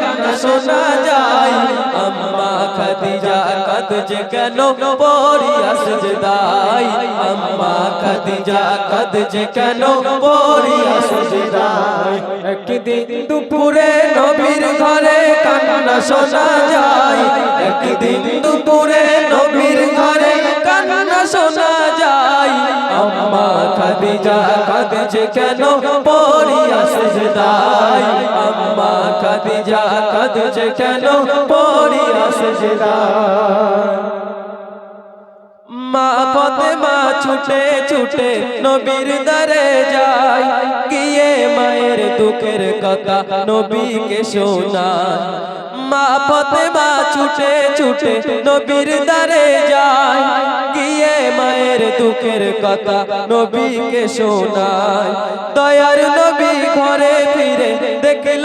কান্না শোনা যায়। আম্মা খাদিজা কাঁদছে কেন? পড়িয়া সেজদায় আম্মা খাদিজা কাঁদছে কেন? পড়িয়া সেজদায় একদিন দুপুরে নবীর ঘরে কান্না শোনা যায়। একদিন দুপুরে নবীর ঘরে কান্না শোনা যায়। আম্মা খাদিজা কাঁদছে কেন? পড়িয়া সেজদায় আম্মা খাদিজা কাঁদছে কেন? পড়িয়া সেজদায় মা ফতেমা ছুটে ছুটে নবীর দরে যায়। গিয়ে মায়ের দুঃখের কথা নবীকে শোনায়। মা ফতেমা ছুটে ছুটে নবীর দরে যায়। গিয়ে মায়ের দুঃখের কথা নবীকে শোনায়। দয়ার নবী ঘরে ফিরে দেখল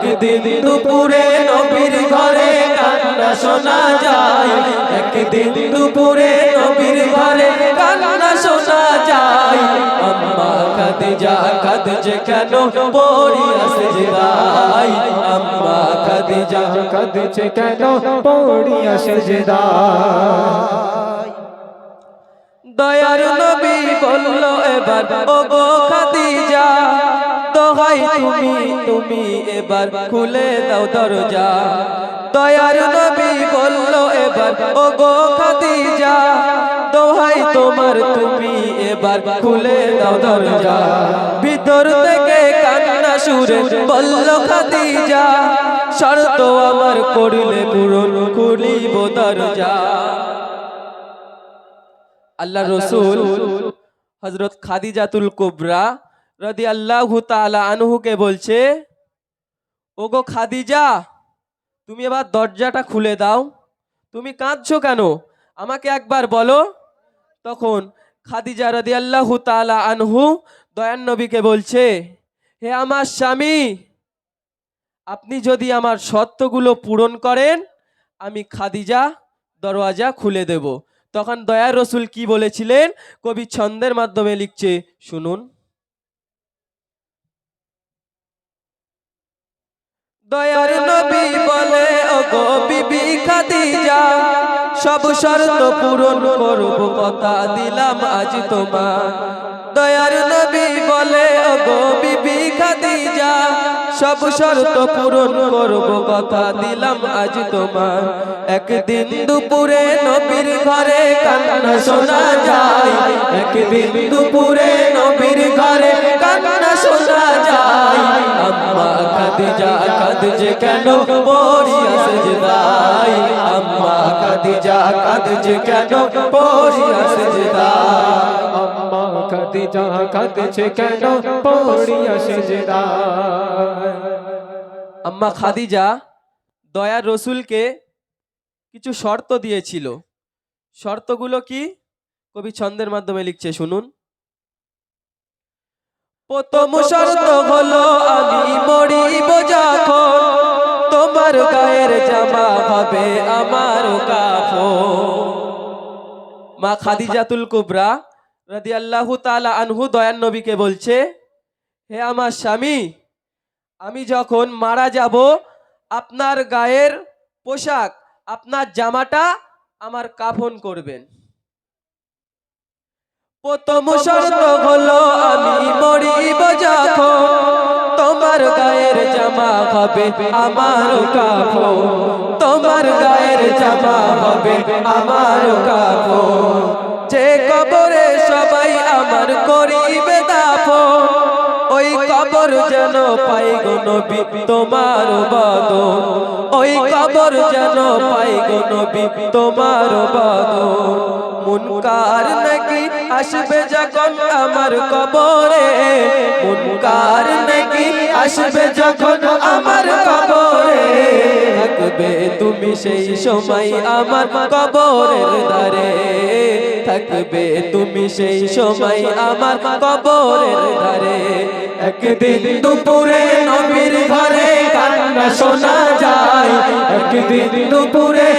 একদিন দুপুরে নবীর ঘরে কান্না শোনা যায়। একদিন দুপুরে নবীর ঘরে কান্না শোনা যায়। আম্মা খাদিজা কাঁদছে কেন? পড়িয়া সেজদাই আম্মা খাদিজা কাঁদছে কেন? পড়িয়া সেজদা দয়ার নবী বলল, এবার ও গো খাদিজা দোহাই তুমি তুমি এবার খুলে দাও দরজা। দয়ার নবী বলল এবার ও গো খাদিজা, দোহাই তোমার, তুমি এবার খুলে দাও দরজা। ভিতর থেকে কান্না সুরে বলল খাদিজা, শর্ত আমার করিলে পূরণ খুলিব দরজা। আল্লাহ রসুল হজরত খাদিজাতুল কুবরা রদি আল্লাহ তালা আনহুকে বলছে, ওগো খাদিজা, তুমি এবার দরজাটা খুলে দাও। তুমি কাঁদছো কেন? আমাকে একবার বলো। তখন খাদিজা রদি আল্লাহ তালা আনহু দয়ান নবীকে বলছে, হে আমার স্বামী, আপনি যদি আমার শর্তগুলো পূরণ করেন, আমি খাদিজা দরওয়াজা খুলে দেব। তখন দয়ার রসুল কি বলেছিলেন? কবি ছন্দের মাধ্যমে লিখছে, শুনুন। দয়ার নবী বলে ও গো বিবি খাদিজা, সব শর্ত পূরণ করব, কথা দিলাম আজ তোমার দয়ার নবী বলে ও গো বিবি খাদিজা, সব শর্ত পূরণ করব, কথা দিলাম আজ তোমার একদিন দুপুরে নবীর ঘরে কান্না শোনা যায়, একদিন দুপুরে নবীর ঘরে কান্না শোনা যায়। আম্মা খাদিজা কাঁদছে কেন পড়িয়া সেজদাই? আম্মা খাদিজা কাঁদছে কেন পড়িয়া সেজদাই? আম্মা খাদিজা কাঁদছে কেন পড়িয়া আম্মা খাদিজা দয়ার রসুলকে কিছু শর্ত দিয়েছিল। শর্তগুলো কি? কবি ছন্দের মাধ্যমে লিখছে শুনুন। প্রথম শর্ত হলো আমি মরিব যখন। তোমার গায়ের জামা হবে আমার কাফন। মা খাদিজাতুল কুবরা রাদিয়াল্লাহু তাআলা আনহু দয়ান নবীকে বলছে, হে আমার স্বামী, আমি যখন মারা যাব, আপনার গায়ের পোশাক, আপনার জামাটা আমার কাফন করবেন। প্রথম শর্ত হলো আমি মরিব যখন। তোমার গায়ের জামা হবে আমার কাফন। তোমার গায়ের জামা হবে আমার কাফন। যে কবরে সবাই আমার করিবে দাফন। ওই কবর যেন পাই গো নবী তোমার বদন। ওই কবর যেন পাই গো নবী তোমার বদন। মুনকার নাকি আসবে যখন আমার কবরে? মুনকার নাকি আসবে যখন আমার কবরে? থাকবে তুমি সেই সময় আমার কবরের ধারে থাকবে তুমি সেই সময় আমার কবরের ধারে একদিন দুপুরে নবীর ঘরে কান্না শোনা যায়। একদিন দুপুরে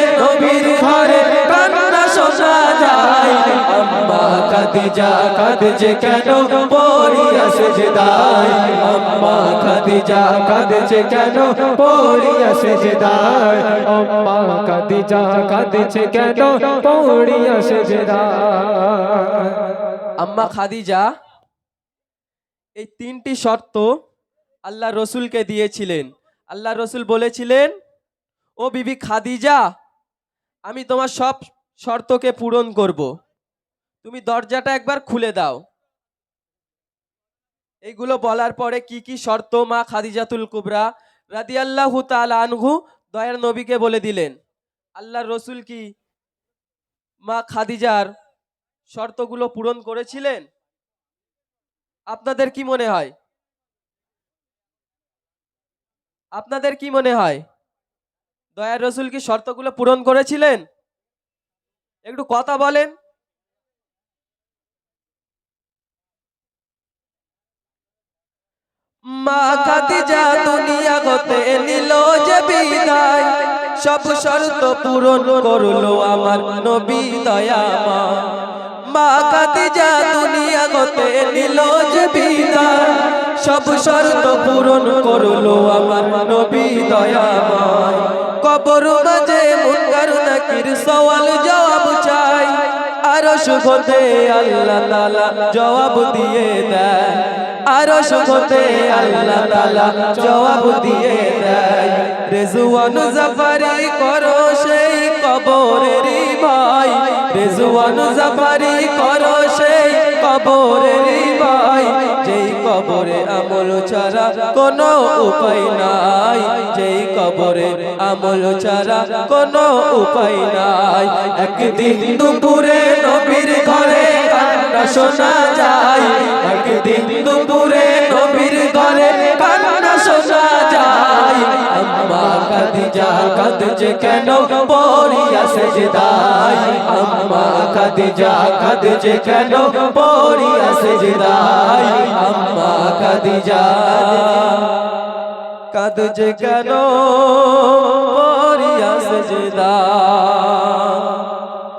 আম্মা খাদিজা কেন পড়িয়া আম্মা খাদিজা কেন পড়িয়া আম্মা খাদিজা কেন পড়িয়া আম্মা খাদিজা, এই তিনটি শর্ত আল্লাহ রসুলকে দিয়েছিলেন। আল্লাহ রসুল বলেছিলেন, ও বিবি খাদিজা, আমি তোমার সব শর্তকে পূরণ করব। তুমি দরজাটা একবার খুলে দাও। এইগুলো বলার পরে কি কি শর্ত মা খাদিজাতুল কুবরা রাদিয়াল্লাহু তাআলা আনহু দয়ার নবীকে বলে দিলেন? আল্লাহর রসুল কি মা খাদিজার শর্তগুলো পূরণ করেছিলেন? আপনাদের কি মনে হয়? আপনাদের কি মনে হয়? দয়ার রসুল কি শর্তগুলো পূরণ করেছিলেন? একটু কথা বলেন। মা খাদিজা দুনিয়া গতে নিল যে বিদায়। সব শর্ত পূরণ করল আমার নবী দয়ামা। মা খাদিজা দুনিয়া গতে নিল যে বিদায়। সব শর্ত পূরণ করল আমার নবী দয়াময় কবর মাঝে মুনকার নাকির সওয়াল জবাব চাই। আর সুখতে আল্লাহ তাআলা জবাব দিয়ে দেয়। আর সুখতে আল্লাহ তাআলা জবাব দিয়ে দেয়। রেজওয়ান জাফারি করো সেই কবরের ভাই। রেজওয়ান জাফারি করো সেই কবরের ভাই। যেই কবরে আমল ছাড়া কোনো উপায় নাই। যেই কবরে আমল ছাড়া কোনো উপায় নাই। একদিন দুপুরে নবীর ঘরে কান্না শোনা যায়। একদিন দুপুরে নবীর ঘরে কান্না শোনা যায়। আম্মা খাদিজা কাঁদছে কেন? পড়িয়া সেজদায়। আম্মা খাদিজা কাঁদছে কেন? পড়িয়া সেজদায়। আম্মা খাদিজা কাঁদছে কেন? পড়িয়া সেজদায়।